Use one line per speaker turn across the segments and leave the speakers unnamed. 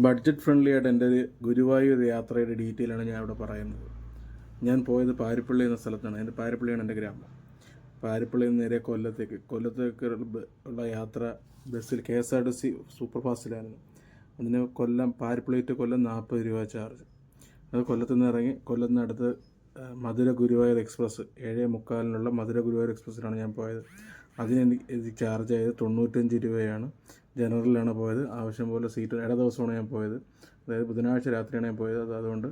Budget friendly ആയിട്ട് എന്റെ ഗുരുവായൂർ യാത്രയുടെ ഡീറ്റെയിലാണ് ഞാൻ ഇവിടെ പറയുന്നത്. ഞാൻ പോയത് പാരിപ്പള്ളി എന്ന സ്ഥലത്താണ്. എന്റെ പാരിപ്പള്ളിയാണ് എന്റെ ഗ്രാമം. പാരിപ്പള്ളിയിൽ നിന്ന് നേരെ കൊല്ലത്തേക്ക് കൊല്ലത്തേക്ക് ഉള്ള യാത്ര ബസ്സിൽ K S R T C super ഫാസ്റ്റിലായിരുന്നു അതിന് കൊല്ലം പാരിപ്പള്ളി ടു കൊല്ലം നാൽപ്പത് രൂപ ചാർജ് അത് കൊല്ലത്തു നിന്ന് ഇറങ്ങി കൊല്ലത്ത് നിന്ന് അടുത്ത് മധുര ഗുരുവായൂർ എക്സ്പ്രസ് ഏഴേ മുക്കാലിനുള്ള മധുര ഗുരുവായൂർ എക്സ്പ്രസ്സിലാണ് ഞാൻ പോയത്. അതിന് ഇത് ചാർജ് ആയത് തൊണ്ണൂറ്റഞ്ച് രൂപയാണ്. ജനറലിലാണ് പോയത്. ആവശ്യം പോലെ സീറ്റ് ഇട ദിവസമാണ് ഞാൻ പോയത്. അതായത് ബുധനാഴ്ച രാത്രിയാണ് ഞാൻ പോയത്. അത് അതുകൊണ്ട്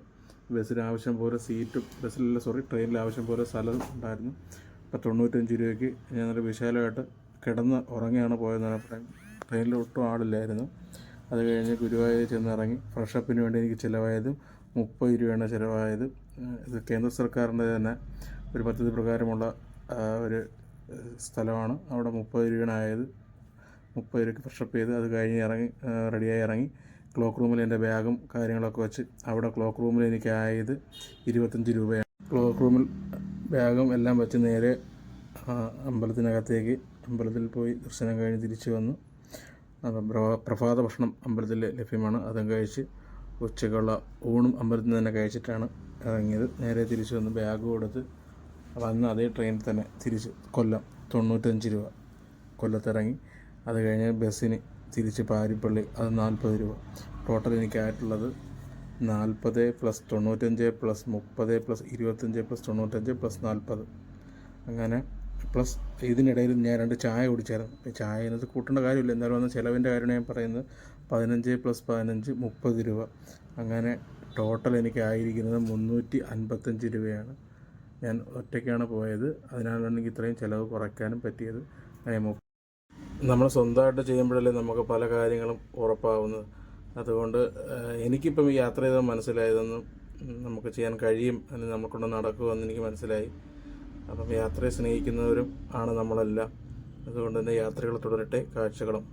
ബസ്സിന് ആവശ്യം പോലെ സീറ്റും ബസ്സിലല്ല സോറി ട്രെയിനിൽ ആവശ്യം പോലെ സ്ഥലം ഉണ്ടായിരുന്നു. അപ്പോൾ തൊണ്ണൂറ്റഞ്ച് രൂപയ്ക്ക് ഞാൻ നല്ല വിശാലമായിട്ട് കിടന്ന് ഉറങ്ങിയാണ് പോയതെന്നാണ് പറയാം ട്രെയിനിൽ ഒട്ടും ആളില്ലായിരുന്നു. അത് കഴിഞ്ഞ് ഗുരുവായൂർ ചെന്നിറങ്ങി ഫ്രഷപ്പിന് വേണ്ടി എനിക്ക് ചിലവായത് മുപ്പത് രൂപയാണ് ചിലവായത്. ഇത് കേന്ദ്ര സർക്കാരിന്റെ തന്നെ ഒരു പദ്ധതി പ്രകാരമുള്ള ഒരു സ്ഥലമാണ്. അവിടെ മുപ്പത് രൂപയാണ് ആയത് മുപ്പത് രൂപയ്ക്ക് ഫ്രഷപ്പ് ചെയ്ത് അത് കഴിഞ്ഞ് ഇറങ്ങി റെഡിയായി ഇറങ്ങി. ക്ലോക്ക് റൂമിൽ എന്റെ ബാഗും കാര്യങ്ങളൊക്കെ വെച്ച് അവിടെ ക്ലോക്ക് റൂമിൽ എനിക്ക് ആയത് ഇരുപത്തഞ്ച് രൂപയാണ്. ക്ലോക്ക് റൂമിൽ ബാഗും എല്ലാം വെച്ച് നേരെ അമ്പലത്തിനകത്തേക്ക് അമ്പലത്തിൽ പോയി ദർശനം കഴിഞ്ഞ് തിരിച്ചു വന്നു. പ്രഭാത ഭക്ഷണം അമ്പലത്തിൽ ലഭ്യമാണ്. അതും കഴിച്ച് ഉച്ചയ്ക്കുള്ള ഊണും അമ്പലത്തിൽ നിന്ന് തന്നെ കഴിച്ചിട്ടാണ് ഇറങ്ങിയത്. നേരെ തിരിച്ചു വന്ന് ബാഗ് കൊടുത്ത് വന്ന് അതേ ട്രെയിനിൽ തന്നെ തിരിച്ച് കൊല്ലം തൊണ്ണൂറ്റഞ്ച് രൂപ കൊല്ലത്തിറങ്ങി. അത് കഴിഞ്ഞ് ബസ്സിന് തിരിച്ച് പാരിപ്പള്ളി അത് നാൽപ്പത് രൂപ. ടോട്ടൽ എനിക്കായിട്ടുള്ളത് നാൽപ്പത് പ്ലസ് തൊണ്ണൂറ്റഞ്ച് പ്ലസ് മുപ്പത് പ്ലസ് ഇരുപത്തഞ്ച് പ്ലസ് തൊണ്ണൂറ്റഞ്ച് പ്ലസ് നാൽപ്പത് അങ്ങനെ പ്ലസ് ഇതിനിടയിൽ ഞാൻ രണ്ട് ചായ കുടിച്ചായിരുന്നു. അപ്പോൾ ചായ ഇതിനകത്ത് കൂട്ടേണ്ട കാര്യമില്ല. എന്നാലും വന്ന ചിലവിന്റെ കാര്യമാണ് ഞാൻ പറയുന്നത്. പതിനഞ്ച് പ്ലസ് പതിനഞ്ച് മുപ്പത് രൂപ. അങ്ങനെ ടോട്ടൽ എനിക്ക് ആയിരിക്കുന്നത് മുന്നൂറ്റി അൻപത്തഞ്ച് രൂപയാണ്. ഞാൻ ഒറ്റയ്ക്കാണ് പോയത്. അതിനാലാണ് എനിക്ക് ഇത്രയും ചിലവ് കുറയ്ക്കാനും പറ്റിയത്. നമ്മൾ സ്വന്തമായിട്ട് ചെയ്യുമ്പോഴല്ലേ നമുക്ക് പല കാര്യങ്ങളും ഉറപ്പാവുന്നത്. അതുകൊണ്ട് എനിക്കിപ്പം ഈ യാത്ര ചെയ്താൽ മനസ്സിലായതൊന്നും നമുക്ക് ചെയ്യാൻ കഴിയും അല്ലെങ്കിൽ നമുക്കൊണ്ട് നടക്കുമെന്ന് എനിക്ക് മനസ്സിലായി. അപ്പം യാത്രയെ സ്നേഹിക്കുന്നവരും ആണ് നമ്മളെല്ലാം. അതുകൊണ്ട് തന്നെ യാത്രകൾ തുടരട്ടെ. കാഴ്ചകളും.